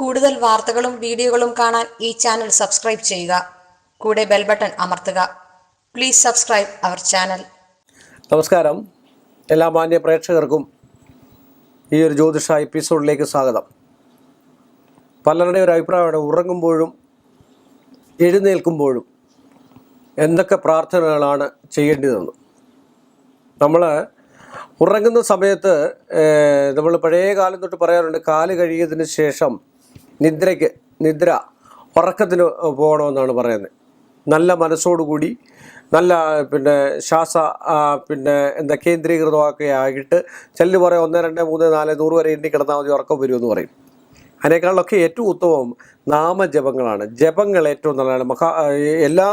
കൂടുതൽ വാർത്തകളും വീഡിയോകളും കാണാൻ ഈ ചാനൽ സബ്സ്ക്രൈബ് ചെയ്യുക. കൂടെ ബെൽ ബട്ടൺ അമർത്തുക. Please subscribe our channel. നമസ്കാരം. എല്ലാ മാന്യ പ്രേക്ഷകർക്കും ഈ ഒരു ജ്യോതിഷ എപ്പിസോഡിലേക്ക് സ്വാഗതം. പലരുടെയും ഒരു അഭിപ്രായമാണ് ഉറങ്ങുമ്പോഴും എഴുന്നേൽക്കുമ്പോഴും എന്തൊക്കെ പ്രാർത്ഥനകളാണ് ചെയ്യേണ്ടതെന്ന്. നമ്മൾ ഉറങ്ങുന്ന സമയത്ത് നമ്മൾ പഴയ കാലം തൊട്ട് പറയാറുണ്ട് കാൽ കഴിയതിന് ശേഷം നിദ്രയ്ക്ക് നിദ്ര ഉറക്കത്തിന് പോകണമെന്നാണ് പറയുന്നത്. നല്ല മനസ്സോടുകൂടി നല്ല പിന്നെ ശ്വാസ പിന്നെ എന്താ കേന്ദ്രീകൃതമാക്കിയായിട്ട് ചെല്ലു പറയാം ഒന്ന് രണ്ട് മൂന്ന് നാല് നൂറ് വരെ എണ്ണി കിടന്നാൽ മതി ഉറക്കം വരുമെന്ന് പറയും. അതിനേക്കാളൊക്കെ ഏറ്റവും ഉത്തമം നാമജപങ്ങളാണ്. ജപങ്ങൾ ഏറ്റവും നല്ലതാണ്. മഹാ എല്ലാ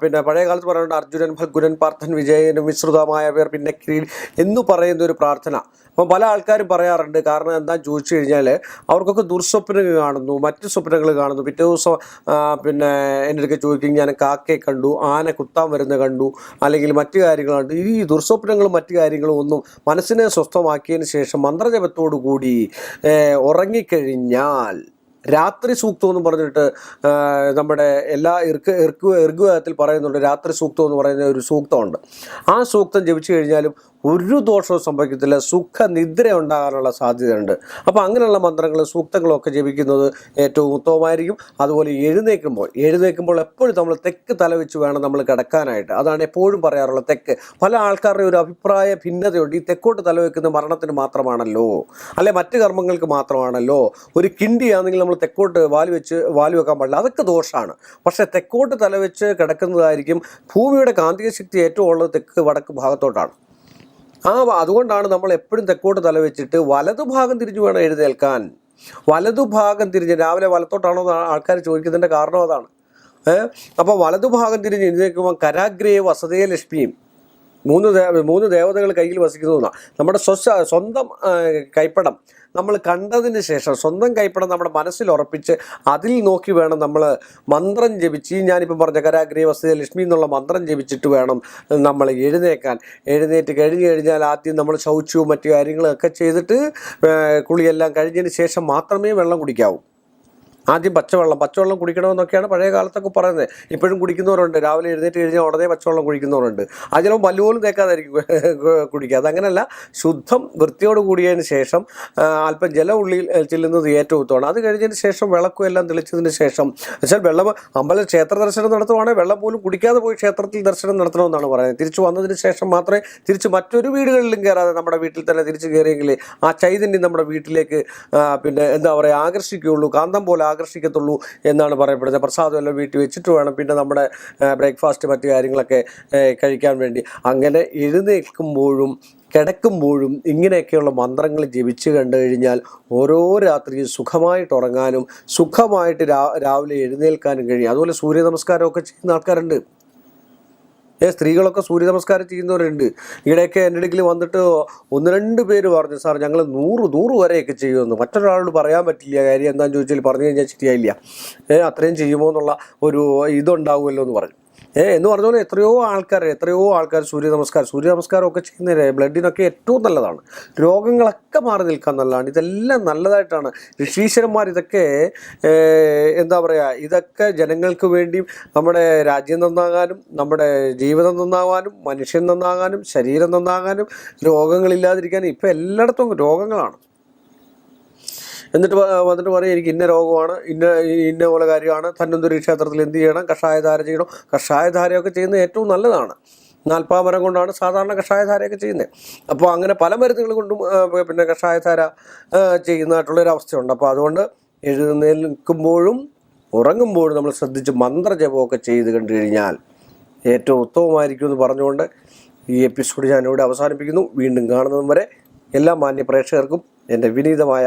പിന്നെ പഴയ കാലത്ത് പറയുന്നുണ്ട് അർജുനൻ ഭഗുനൻ പാർത്ഥൻ വിജയനും വിശ്രുതമായ പേർ പിന്നെ കീഴ് എന്ന് പറയുന്ന ഒരു പ്രാർത്ഥന. അപ്പം പല ആൾക്കാരും പറയാറുണ്ട്. കാരണം എന്താ ചോദിച്ചു കഴിഞ്ഞാൽ അവർക്കൊക്കെ ദുർസ്വപ്നങ്ങൾ കാണുന്നു മറ്റ് സ്വപ്നങ്ങൾ കാണുന്നു. പിറ്റേ ദിവസം പിന്നെ എന്റെ അടുക്കൽ ചോദിക്കും ഞാൻ കാക്കയെ കണ്ടു ആന കുത്താൻ വരുന്ന കണ്ടു അല്ലെങ്കിൽ മറ്റു കാര്യങ്ങൾ കണ്ടു. ഈ ദുർസ്വപ്നങ്ങളും മറ്റു കാര്യങ്ങളും ഒന്നും മനസ്സിനെ സ്വസ്ഥമാക്കിയതിന് ശേഷം മന്ത്രജപത്തോടു കൂടി ഏഹ്, ഉറങ്ങിക്കഴിഞ്ഞാൽ രാത്രി സൂക്തം എന്ന് പറഞ്ഞിട്ട് നമ്മുടെ എല്ലാ ഇർക്ക് ഇർക്ക് ഋഗ്വേദത്തിൽ പറയുന്നുണ്ട് രാത്രി സൂക്തം എന്ന് പറയുന്ന ഒരു സൂക്തമുണ്ട്. ആ സൂക്തം ജപിച്ചു കഴിഞ്ഞാലും ഒരു ദോഷവും സംഭവിക്കത്തില്ല. സുഖനിദ്ര ഉണ്ടാകാനുള്ള സാധ്യതയുണ്ട്. അപ്പോൾ അങ്ങനെയുള്ള മന്ത്രങ്ങളും സൂക്തങ്ങളും ഒക്കെ ജപിക്കുന്നത് ഏറ്റവും ഉത്തമമായിരിക്കും. അതുപോലെ എഴുന്നേൽക്കുമ്പോൾ എഴുന്നേൽക്കുമ്പോൾ എപ്പോഴും നമ്മൾ തെക്ക് തല വെച്ച് വേണം നമ്മൾ കിടക്കാനായിട്ട്. അതാണ് എപ്പോഴും പറയാറുള്ളത് തെക്ക്. പല ആൾക്കാരുടെ ഒരു അഭിപ്രായ ഭിന്നതയുണ്ട്. ഈ തെക്കോട്ട് തല വെക്കുന്ന മരണത്തിന് മാത്രമാണല്ലോ. അല്ലെ മറ്റു കർമ്മങ്ങൾക്ക് മാത്രമാണല്ലോ. ഒരു കിണ്ടിയാണെങ്കിൽ നമ്മൾ തെക്കോട്ട് വാൽ വെച്ച് വാൽ വെക്കാൻ പാടില്ല. അതൊക്കെ ദോഷമാണ് പക്ഷേ തെക്കോട്ട് തല വെച്ച് കിടക്കുന്നതായിരിക്കും ഭൂമിയുടെ കാന്തിക ശക്തി ഏറ്റവും ഉള്ളത് തെക്ക് വടക്ക് ഭാഗത്തോട്ടാണ്. ആ അതുകൊണ്ടാണ് നമ്മൾ എപ്പോഴും തെക്കോട്ട് തല വെച്ചിട്ട് വലതുഭാഗം തിരിഞ്ഞു വേണം എഴുന്നേൽക്കാൻ. വലതുഭാഗം തിരിഞ്ഞ് രാവിലെ വലത്തോട്ടാണോ ആൾക്കാർ ചോദിക്കുന്നതിന്റെ കാരണം അതാണ്. അപ്പോൾ വലതുഭാഗം തിരിഞ്ഞ് എഴുന്നേൽക്കുമ്പോൾ കരാഗ്രേ വസതേ ലക്ഷ്മിയും. മൂന്ന് ദേവ മൂന്ന് ദേവതകൾ കയ്യിൽ വസിക്കുന്നതാണ് നമ്മുടെ സ്വസ്ഥ സ്വന്തം കൈപ്പടം നമ്മൾ കണ്ടതിന് ശേഷം സ്വന്തം കൈപ്പടം നമ്മുടെ മനസ്സിൽ ഉറപ്പിച്ച് അതിൽ നോക്കി വേണം നമ്മൾ മന്ത്രം ജപിച്ച് ഞാനിപ്പോൾ പറഞ്ഞ കരാഗ്രഹ വസ്തുത ലക്ഷ്മി എന്നുള്ള മന്ത്രം ജപിച്ചിട്ട് വേണം നമ്മൾ എഴുന്നേക്കാൻ. എഴുന്നേറ്റ് കഴിഞ്ഞ് കഴിഞ്ഞാൽ ആദ്യം നമ്മൾ ശൗചവും മറ്റു കാര്യങ്ങളൊക്കെ ചെയ്തിട്ട് കുളിയെല്ലാം കഴിഞ്ഞതിന് ശേഷം മാത്രമേ വെള്ളം കുടിക്കാവൂ. ആദ്യം പച്ചവെള്ളം പച്ചവെള്ളം കുടിക്കണമെന്നൊക്കെയാണ് പഴയ കാലത്തൊക്കെ പറയുന്നത്. ഇപ്പോഴും കുടിക്കുന്നവരുണ്ട്. രാവിലെ എഴുന്നേറ്റ് കഴിഞ്ഞാൽ ഉടനെ പച്ചവെള്ളം കുടിക്കുന്നവരുണ്ട്. ആ ചിലപ്പോൾ പല്ലുപോലും തേക്കാതായിരിക്കും കുടിക്കുക. അതങ്ങനല്ല ശുദ്ധം വൃത്തിയോട് കൂടിയതിന് ശേഷം അല്പം ജല ഉള്ളിൽ ചെല്ലുന്നത് ഏറ്റവും ഉത്തമമാണ്. അത് കഴിഞ്ഞതിന് ശേഷം വിളക്കും എല്ലാം തെളിച്ചതിന് ശേഷം വെച്ചാൽ വെള്ളം അമ്പല ക്ഷേത്ര ദർശനം നടത്തുവാണെങ്കിൽ വെള്ളം പോലും കുടിക്കാതെ പോയി ക്ഷേത്രത്തിൽ ദർശനം നടത്തണമെന്നാണ് പറയുന്നത്. തിരിച്ചു വന്നതിന് ശേഷം മാത്രമേ തിരിച്ച് മറ്റൊരു വീടുകളിലും കയറാതെ നമ്മുടെ വീട്ടിൽ തന്നെ തിരിച്ച് കയറിയെങ്കിൽ ആ ചൈതന്യം നമ്മുടെ വീട്ടിലേക്ക് പിന്നെ എന്താ പറയുക ആകർഷിക്കുകയുള്ളൂ. കാന്തം പോലെ ആകർഷിക്കത്തുള്ളൂ എന്നാണ് പറയപ്പെടുന്നത്. പ്രസാദം എല്ലാം വീട്ടിൽ വെച്ചിട്ട് വേണം പിന്നെ നമ്മുടെ ബ്രേക്ക്ഫാസ്റ്റ് മറ്റു കാര്യങ്ങളൊക്കെ കഴിക്കാൻ വേണ്ടി. അങ്ങനെ എഴുന്നേൽക്കുമ്പോഴും കിടക്കുമ്പോഴും ഇങ്ങനെയൊക്കെയുള്ള മന്ത്രങ്ങൾ ജപിച്ചു കണ്ടു കഴിഞ്ഞാൽ ഓരോ രാത്രിയും സുഖമായിട്ട് ഉറങ്ങാനും സുഖമായിട്ട് രാവിലെ എഴുന്നേൽക്കാനും കഴിയും. അതുപോലെ സൂര്യ നമസ്കാരമൊക്കെ ചെയ്യുന്ന ആൾക്കാരുണ്ട്. ഏ സ്ത്രീകളൊക്കെ സൂര്യ നമസ്കാരം ചെയ്യുന്നവരുണ്ട്. ഇവിടെയൊക്കെ എന്റെ അടുക്കൽ വന്നിട്ട് ഒന്ന് രണ്ട് പേര് പറഞ്ഞു സാർ ഞങ്ങൾ നൂറ് നൂറ് വരെയൊക്കെ ചെയ്യുമെന്ന്. മറ്റൊരാളോട് പറയാൻ പറ്റില്ല കാര്യം എന്താണെന്ന് ചോദിച്ചാൽ പറഞ്ഞു കഴിഞ്ഞാൽ ശരിയായില്ല. ഏ അത്രയും ചെയ്യുമോ എന്നുള്ള ഒരു ഇതുണ്ടാവുമല്ലോ എന്ന് പറഞ്ഞു. ഏ എന്ന് പറഞ്ഞ പോലെ എത്രയോ ആൾക്കാർ എത്രയോ ആൾക്കാർ സൂര്യ നമസ്കാരം സൂര്യ നമസ്കാരം ഒക്കെ ചെയ്യുന്നതിന് ബ്ലഡിനൊക്കെ ഏറ്റവും നല്ലതാണ്. രോഗങ്ങളൊക്കെ മാറി നിൽക്കാൻ നല്ലതാണ് ഇതെല്ലാം നല്ലതായിട്ടാണ്. ഋഷീശ്വരന്മാർ ഇതൊക്കെ എന്താ പറയുക ഇതൊക്കെ ജനങ്ങൾക്ക് വേണ്ടിയും നമ്മുടെ രാജ്യം നന്നാകാനും നമ്മുടെ ജീവിതം നന്നാകാനും മനുഷ്യൻ നന്നാകാനും ശരീരം നന്നാകാനും രോഗങ്ങളില്ലാതിരിക്കാനും ഇപ്പം എല്ലായിടത്തും രോഗങ്ങളാണ്. എന്നിട്ട് വന്നിട്ട് പറയും എനിക്ക് ഇന്ന രോഗമാണ് ഇന്ന ഇന്ന പോലെ കാര്യമാണ് തന്നന്തുരി ക്ഷേത്രത്തിൽ എന്ത് ചെയ്യണം കഷായധാര ചെയ്യണം. കഷായധാരയൊക്കെ ചെയ്യുന്നത് ഏറ്റവും നല്ലതാണ്. നാൽപ്പാമരം കൊണ്ടാണ് സാധാരണ കഷായധാരയൊക്കെ ചെയ്യുന്നത്. അപ്പോൾ അങ്ങനെ പല മരുന്നുകൾ കൊണ്ടും പിന്നെ കഷായധാര ചെയ്യുന്നതായിട്ടുള്ളൊരു അവസ്ഥയുണ്ട്. അപ്പോൾ അതുകൊണ്ട് എഴുന്നേൽക്കുമ്പോഴും ഉറങ്ങുമ്പോഴും നമ്മൾ ശ്രദ്ധിച്ച് മന്ത്രജപമൊക്കെ ചെയ്ത് കണ്ടു കഴിഞ്ഞാൽ ഏറ്റവും ഉത്തമമായിരിക്കും എന്ന് പറഞ്ഞുകൊണ്ട് ഈ എപ്പിസോഡ് ഞാനിവിടെ അവസാനിപ്പിക്കുന്നു. വീണ്ടും കാണുന്നതും വരെ എല്ലാ മാന്യ പ്രേക്ഷകർക്കും എന്റെ വിനീതമായ